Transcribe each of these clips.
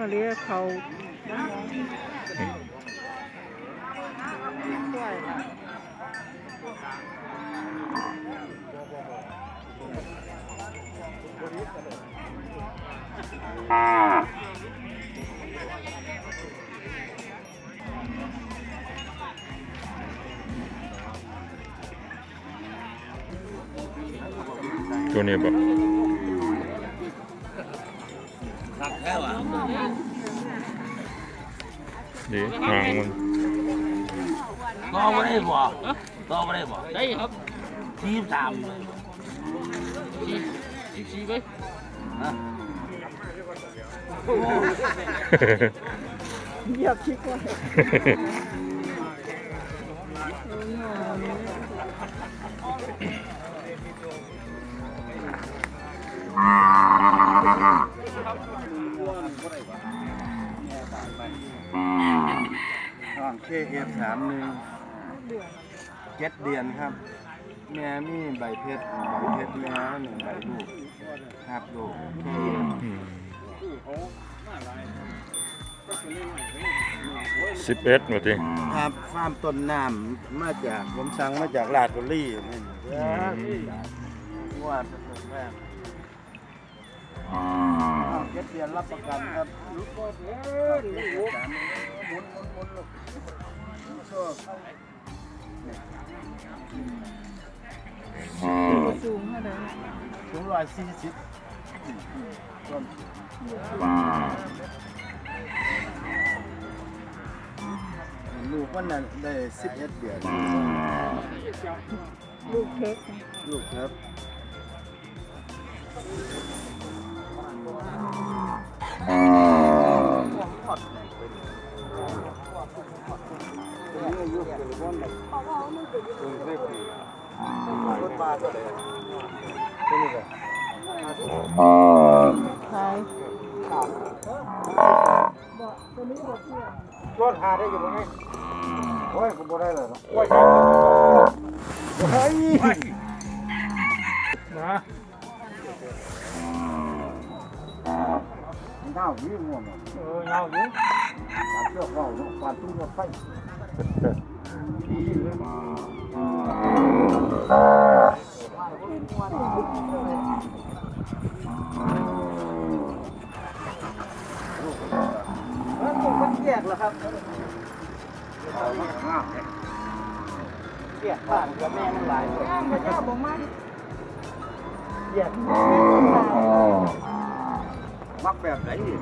มาเรียกเขาตัวนี้บ่ ดีหางมันต่อไม่ได้บ่ต่อไม่ได้บ่ได้ครับทีมสามสี่สี่สี่ไปนะเหยียบชิกไว้ช่อง เคเอฟสามหนึ่งเจ็ดเดือนครับ แม่มีใบเพชรใบเพชรแม่หนึ่งใบลูกครับลูกเคเอฟสิบเอ็ดมาทีครับฟาร์มต้นน้ำมาจากผมสั่งมาจากลาดบุรีนี่ว่าเป็นต้นแรกเจ็ดเดือนรับประกันครับลูกก็เดือน หมุนหมุนหมุนลูกโชคสูงเท่าไหร่ถึงร้อยสี่สิบลูกวันได้สิบเอ็ดเดือนลูกเท็กลูกครับ รถบาทก็เลยนี่ก็ขายรถหาได้อยู่ไหมโอ้ยผมบ่ได้เลยโอ้ยเฮ้ยนะเงาวิ่งง่วงเออเงาอยู่เชือกเงาลูกปานตุ้งรถไฟ แล้วผมมันแยกแล้วครับแยกบ้านกับแม่มันหลายคนพระเจ้าบอกมาแยกมักแบบไหนนี่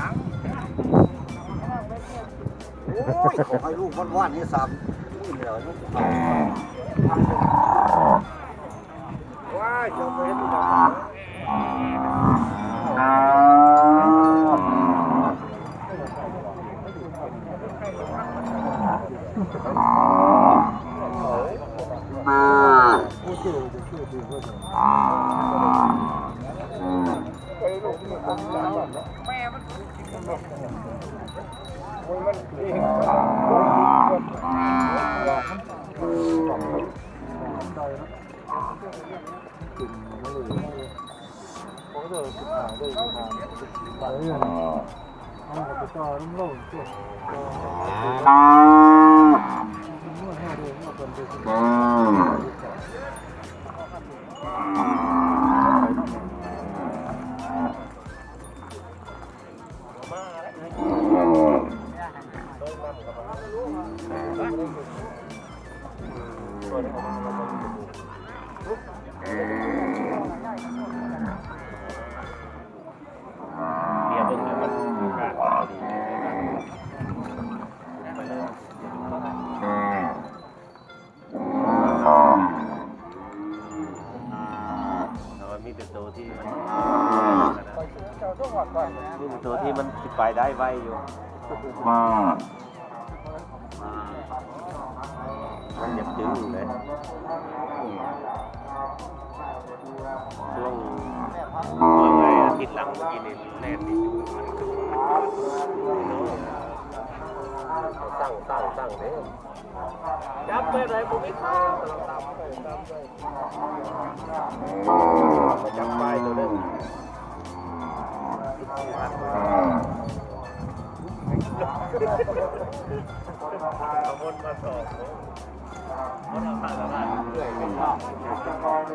ยัง โอ้ยขอให้ลูกวันวันๆนี่สามนี่เหลือลูกสาวว้ายเจ้าไปเห็น ดูด เบียร์เบิ่งแล้วมันแต่ว่ามีแต่ตัวที่มันมีแต่ตัวที่มันสิไปได้ไวอยู่มันอยากดื้อเลย ช่วงช่วงไงอาทิตย์หลังเมื่อกี้นี่แลนด์นี่มันคือมันตั้งตั้งตั้งเด้อจับไปไหนผมไม่ทราบตามไปตามไปจับไปตัวนึงเอาคนมาสอบ เอาผ่านตลาดเรื่อยเป็นร